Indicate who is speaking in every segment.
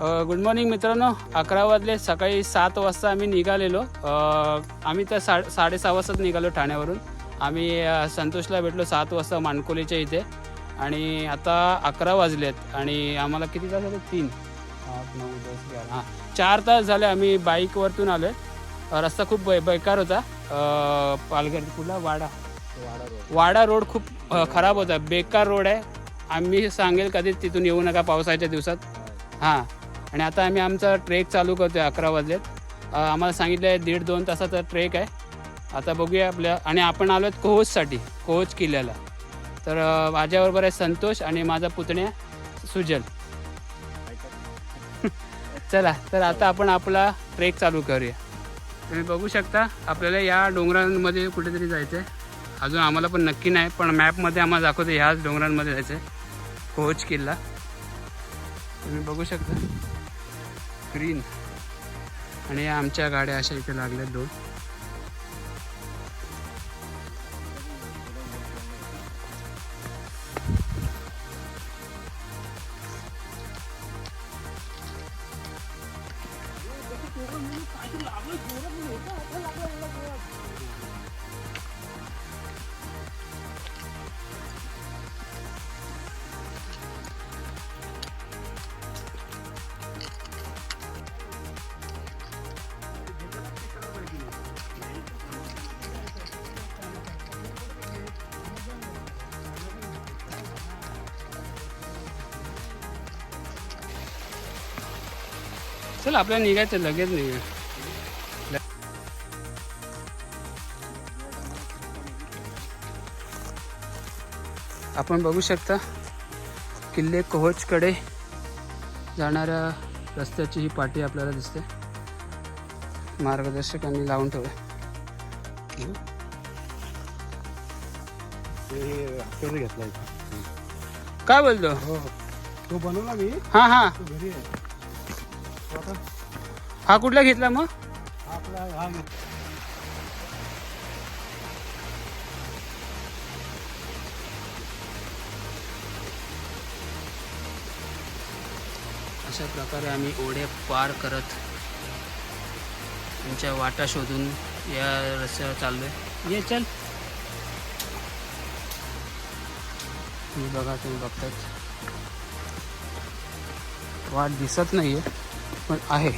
Speaker 1: Good morning मित्रांनो. अकरा वाजले सकाळी सात वाजता आम्ही निघालेलो. आम्ही तर सा साडेसहा वाजताच निघालो ठाण्यावरून. आम्ही संतोषला भेटलो सात वाजता मानकोलीच्या इथे. आणि आता अकरा वाजलेत आणि आम्हाला किती तास झाले? तीन. आठ नऊ दस हां चार तास झाले आम्ही बाईकवरतून आलो आहे रस्ता खूप बै बेकार होता. पालघर कुठला? वाडा. वाडा रोड. खूप खराब होता. बेकार रोड आहे. आम्ही सांगेल कधीच तिथून येऊ नका पावसाच्या दिवसात. हां. आणि आता आम्ही आमचा ट्रेक चालू करतो आहे अकरा वाजलेत. आम्हाला सांगितलं आहे दीड दोन तासाचा ट्रेक आहे. आता बघूया आपल्या आणि आपण आलो आहेत कोहोजसाठी कोहोज किल्ल्याला. तर माझ्याबरोबर आहे संतोष आणि माझा पुतण्या सुजल. चला तर आता आपण आपला ट्रेक चालू करूया. तुम्ही बघू शकता आपल्याला या डोंगरांमध्ये कुठेतरी जायचं आहे अजून आम्हाला पण नक्की नाही पण मॅपमध्ये आम्हाला दाखवतो ह्याच डोंगरांमध्ये जायचं आहे कोच किल्ला. तुम्ही बघू शकता. ग्रीन आणि आमच्या गाड्या अशा इथे लागल्यात दोन. चल आपल्याला निघायचं लगेच निघूया आपण बघू शकता किल्ले कोहोजकडे जाणाऱ्या रस्त्याची ही पाटी आपल्याला दिसते. मार्गदर्शकांनी लावून ठेवलं. काय बोलतो?
Speaker 2: हो. तो बनवला मी.
Speaker 1: हां हां. हा कुठला घेतला मग?
Speaker 2: आपला हा
Speaker 1: अशा प्रकारे आम्ही ओढे पार करत त्यांच्या वाटा शोधून या रस्त्यावर चाललोय. ये चल. मी बघा तुम्ही बघतायत. वाट दिसत नाहीये पण आहे.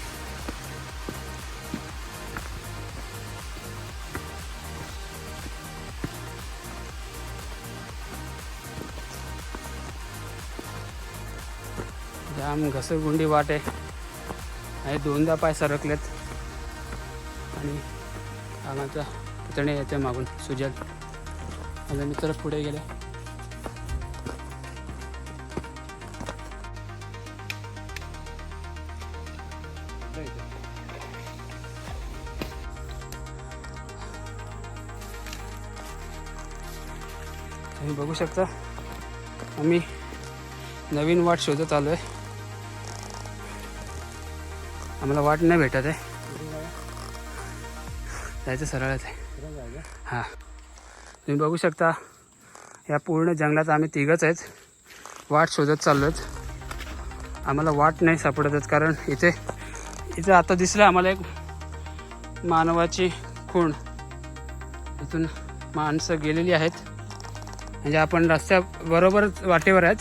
Speaker 1: जाम घसरगुंडी वाट आहे. आणि दोनदा पाय सरकलेत. आणि आम्हाला पुतणे येते मागून सुजल. माझा मित्र पुढे गेले. तुम्ही बघू शकता आम्ही नवीन वाट शोधत आलो आहे आम्हाला वाट नाही भेटत आहे. जायचं सरळच आहे. हां. तुम्ही बघू शकता या पूर्ण जंगलात आम्ही तिघंच आहेत. वाट शोधत चाललो आहेत आम्हाला वाट नाही सापडत कारण इथे इथे आता दिसलं आम्हाला एक मानवाची खूण. इथून माणसं गेलेली आहेत. म्हणजे आपण रस्त्या बरोबरच वाटेवर आहेत.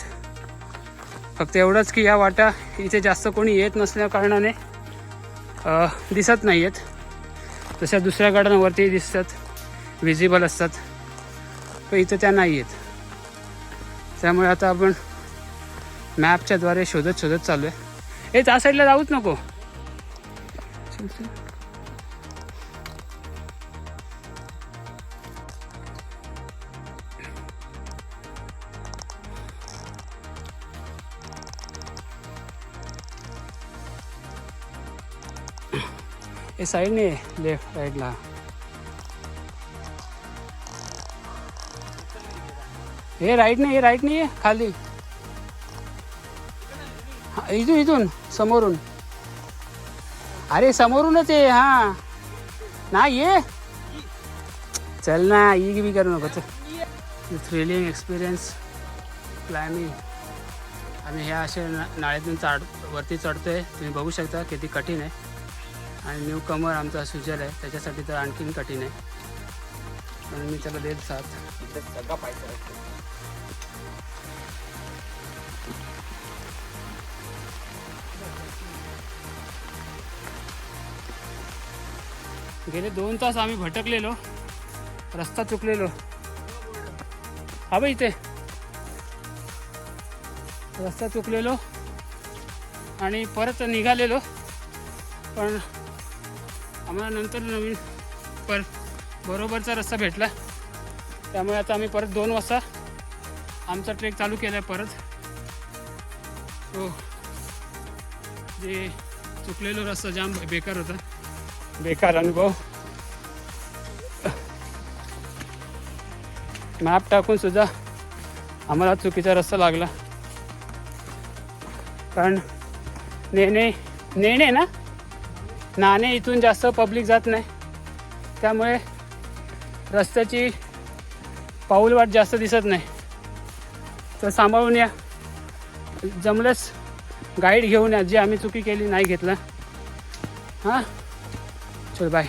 Speaker 1: फक्त एवढंच की या वाटा इथे जास्त कोणी येत नसल्या कारणाने दिसत नाही आहेत तशा दुसऱ्या गाड्यांवरती दिसतात. विजिबल असतात. पण इथं त्या नाही आहेत त्यामुळे आता आपण मॅपच्याद्वारे शोधत शोधत चालू आहे ए त्या साईडला जाऊच नको. हे साईडने लेफ्ट राईटला हे राईट नाही हे राईट नाही आहे खाली। हा, इथून इथून समोरून। अरे समोरूनच आहे हा। नाही ये? चल ना ई बी करू नको चल थ्रिलिंग एक्सपिरियन्स क्लायमिंग आम्ही ह्या असे नाळेतून नाळ्यातून चाड वरती चढतोय तुम्ही बघू शकता किती कठीण आहे. आणि न्यू कमर आमचा सुजल आहे त्याच्यासाठी तर आणखीन कठीण आहे. पण मी त्याला देत साथ.
Speaker 3: सगळा पाहिजे
Speaker 1: गेले दोन तास आम्ही भटकलेलो रस्ता चुकलेलो. हा बाई इथे. रस्ता चुकलेलो आणि परत निघालेलो. पण आम्हाला नंतर नवीन पर बरोबरचा रस्ता भेटला. त्यामुळे आता आम्ही परत दोन वाजता आमचा ट्रेक चालू केला आहे परत. तो जे चुकलेलो रस्ता जाम बेकार होता. बेकार अनुभव. मॅप टाकून सुद्धा आम्हाला चुकीचा रस्ता लागला. कारण नेणे नेणे ना? नाणे इथून जास्त पब्लिक जात नाही. त्यामुळे रस्त्याची पाऊलवाट जास्त दिसत नाही. तर सांभाळून या. जमलंच गाईड घेऊन या. जी आम्ही चुकी केली नाही घेतलं. हां? चल बाय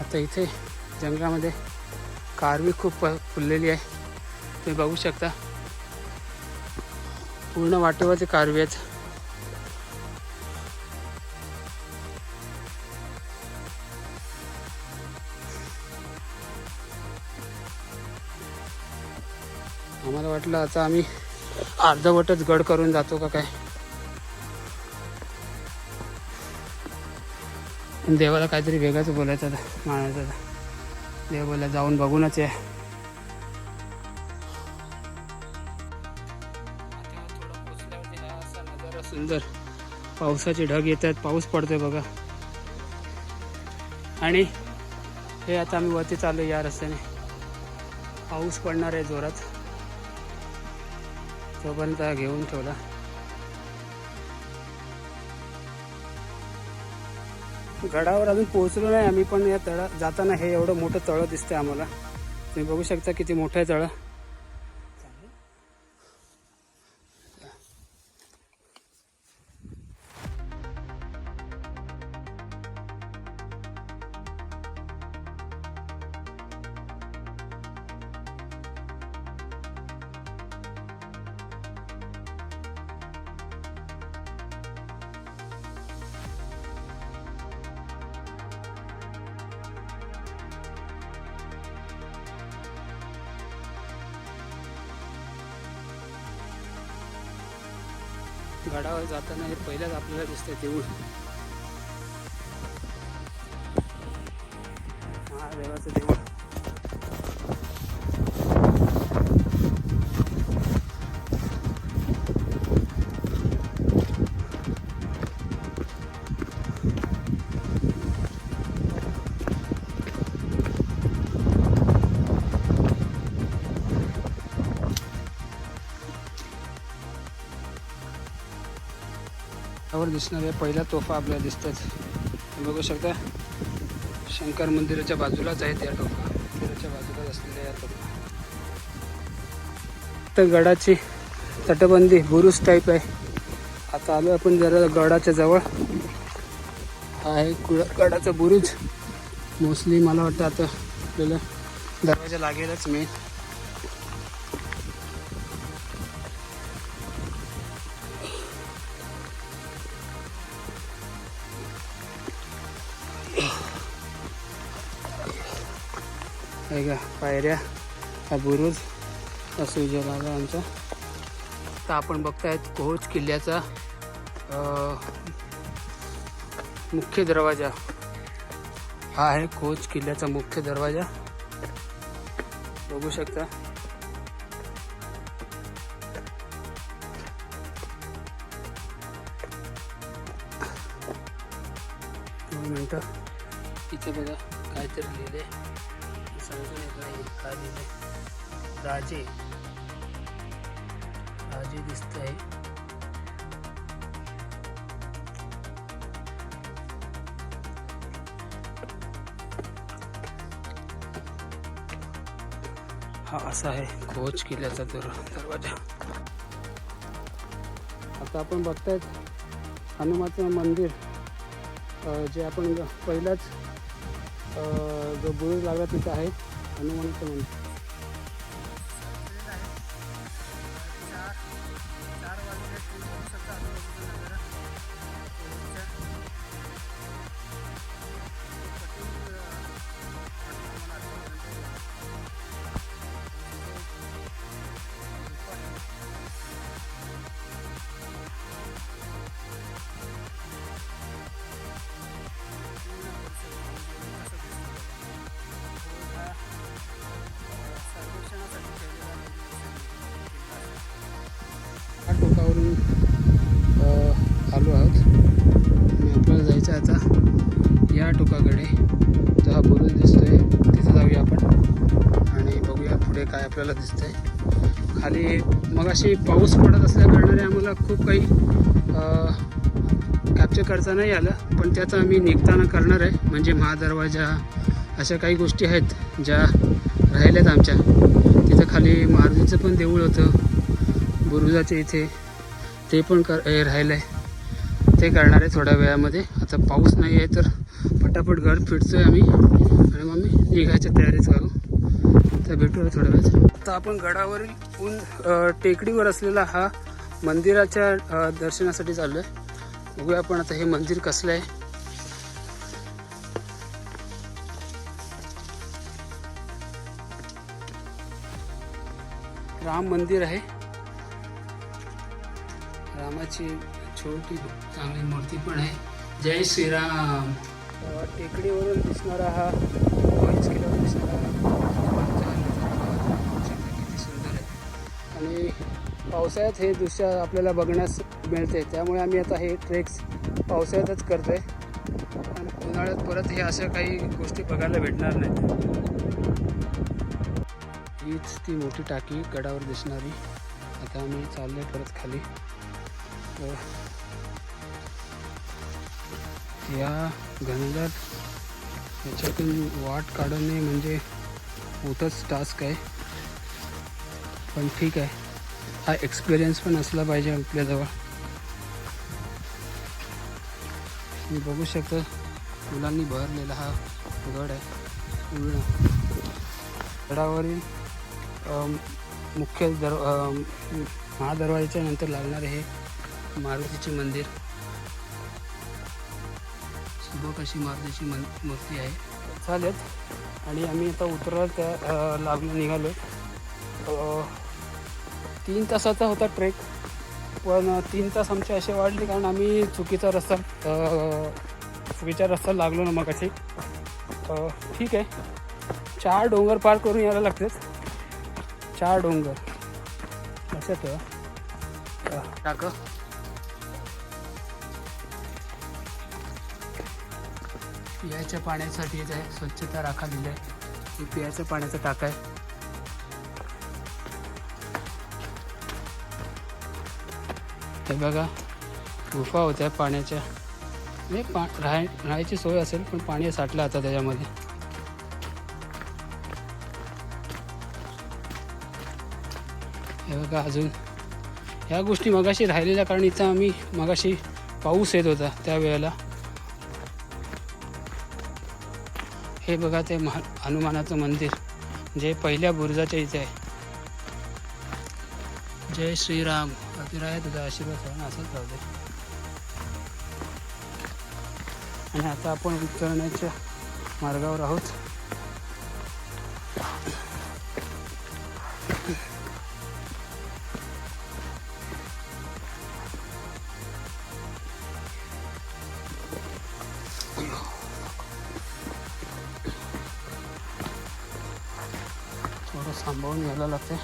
Speaker 1: आता इथे जंगलामध्ये कारवी खूप प- फुललेली आहे. तुम्ही बघू शकता. पूर्ण वाटेवरचे कारवी आहेत. आम्हाला वाटलं आता आम्ही अर्धवटच गड करून जातो का काय? देवाला काहीतरी वेगळंच बोलायचं आता मानायचं देव बोला जाऊन बघूनच आहे सुंदर पावसाचे ढग येत आहेत पाऊस पडतोय बघा. आणि हे आता आम्ही वरती चाललो या रस्त्याने. पाऊस पडणार आहे जोरात. तोपर्यंत घेऊन ठेवला. गडावर अजून पोहोचलो नाही आम्ही पण या तळा जाताना हे एवढं मोठं तळं दिसतंय आम्हाला. तुम्ही बघू शकता किती मोठं आहे तळं. गडावर जाताना हे पहिल्याच आपल्याला दिसतंय देऊळ. त्यावर दिसणाऱ्या पहिला तोफा आपल्याला दिसतात. बघू शकता शंकर मंदिराच्या बाजूलाच आहेत या टोफा मंदिराच्या बाजूलाच असलेल्या या टोफा तर गडाची तटबंदी बुरुज टाईप आहे. आता आलो आपण जरा गडाच्या जवळ. हा आहे कुळ गडाचा बुरुज. मोस्टली मला वाटतं आता आपल्याला दरवाजा लागेलच मेन बघा पायऱ्या हा बुरुज हा सुजल आमचा. तर आपण बघतायत कोच किल्ल्याचा मुख्य दरवाजा. हा आहे कोच किल्ल्याचा मुख्य दरवाजा. बघू शकता. दोन मिनटं. इथे बघा काहीतरी लिहिले येत राजे राजे दिसत आहे हा असा आहे खोच किल्ल्याचा दर दरवाजा. आता आपण बघतायत हनुमाचं मंदिर जे आपण पहिलाच जो बुरुज लागला तिथं आहे. हनुमानाचं या टोकावरून आलो आहोत. आणि आपल्याला जायचं आहे आता या टोकाकडे. जो हा बुरुज दिसतोय तिथे जाऊया आपण. आणि बघूया पुढे काय आपल्याला दिसतंय. खाली मग अशी पाऊस पडत असल्या कारणाने आम्हाला खूप काही कॅप्चर करता नाही आलं. पण त्याचं आम्ही निघताना करणार आहे. म्हणजे महादरवाजा अशा काही गोष्टी आहेत ज्या राहिल्यात आमच्या. तिथं खाली मारुतीचं पण देऊळ होतं. बुरुजाचे इथे ते पण कर राहिलं आहे ते करणार आहे थोड्या वेळामध्ये. आता पाऊस नाही आहे तर पटापट घर फिरतोय आम्ही. आणि मग आम्ही निघायच्या तयारीच करू तर भेटूया थोड्या वेळात. आता आपण गडावरील ऊन टेकडीवर असलेला हा मंदिराच्या दर्शनासाठी चाललो आहे बघूया आपण आता हे मंदिर कसलं आहे. राम मंदिर आहे. रामाची छोटी चांगली मूर्ती पण आहे. जय श्रीराम. टेकडीवरून दिसणारा हा पॉईंट्स किल्ल्यावर दिसणारा किती सुंदर आहे. आणि पावसाळ्यात हे दृश्य आपल्याला बघण्यास मिळते. त्यामुळे आम्ही आता हे ट्रेक्स पावसाळ्यातच करतोय. आणि उन्हाळ्यात परत हे अशा काही गोष्टी बघायला भेटणार नाहीत. हीच ती मोठी टाकी गडावर दिसणारी. आता आम्ही चाललोय परत खाली. तर या घनदाट याच्यातून वाट काढणे म्हणजे मोठंच टास्क आहे. पण ठीक आहे. हा एक्सपिरियन्स पण असला पाहिजे आपल्याजवळ. मी बघू शकतो मुलांनी भरलेला हा गड आहे. गडावरील मुख्य दर महादरवाजाच्या नंतर लागणारे हे मारुतीचे मंदिर. सुबक अशी मारुतीची मन मूर्ती आहे. चालेल. आणि आम्ही आता उतरायला त्या लागून लागलो निघालो तीन तासाचा होता ट्रेक पण तीन तास आमचे असे वाढले कारण आम्ही चुकीचा रस्ता चुकीचा रस्ता लागलो ना मग अशी ठीक आहे. चार डोंगर पार करून यायला लागतात. चार डोंगर. असं तर टाक. पियाच्या पाण्यासाठी आहे स्वच्छता राखा दिली आहे. हे पियाच्या पाण्याचा टाका आहे. हे बघा गुफा होत्या पाण्याच्या. म्हणजे पा राहाय राहायची सोय असेल पण पाणी साठलं आता त्याच्यामध्ये. हे बघा अजून. ह्या गोष्टी मगाशी राहिलेल्या कारण इथं आम्ही मगाशी पाऊस येत होता त्यावेळेला. हे बघा ते महा हनुमानाचं मंदिर. जे पहिल्या बुरुजाच्या इथे आहे. जय श्रीराम. अतिराय तुझा आशीर्वाद सगळ्यांना असंच राहू दे. आणि आता आपण उतरण्याच्या मार्गावर आहोत. थांबवून यायला लागते.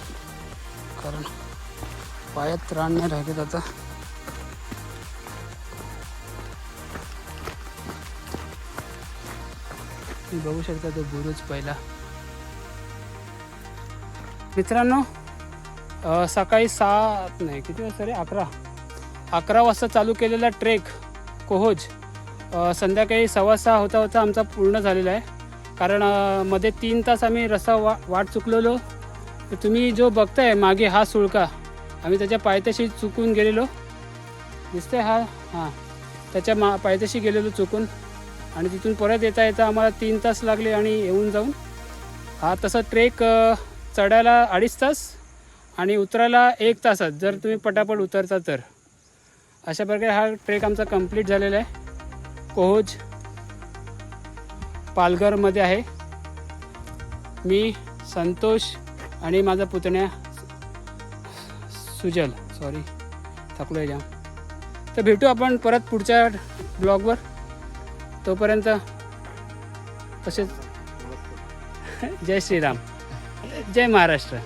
Speaker 1: कारण पायात त्राण नाही राहिले त्याचा बघू शकता तो बुरुज पहिला. मित्रांनो सकाळी सात नाही किती वाजता रे? अकरा. अकरा वाजता चालू केलेला ट्रेक कोहोज. संध्याकाळी सव्वा सहा होता होता आमचा पूर्ण झालेला आहे. कारण मध्ये तीन तास आम्ही रस्ता वा वाट चुकलेलो. तर तुम्ही जो बघताय मागे हा सुळका आम्ही त्याच्या पायथ्याशी चुकून गेलेलो. दिसतंय हा? हां. त्याच्या मा पायथ्याशी गेलेलो चुकून. आणि तिथून परत येता येता आम्हाला तीन तास लागले आणि येऊन जाऊन. हा तसा ट्रेक चढायला अडीच तास आणि उतरायला एक तासात जर तुम्ही पटापट उतरता तर. अशा प्रकारे हा ट्रेक आमचा कंप्लीट झालेला आहे. कोहोज पालघरमध्ये आहे. मी संतोष आणि माझा पुतण्या सुजल सॉरी थकलो आहे जाम तर भेटू आपण परत पुढच्या ब्लॉगवर. तोपर्यंत तसेच जय श्रीराम. जय महाराष्ट्र.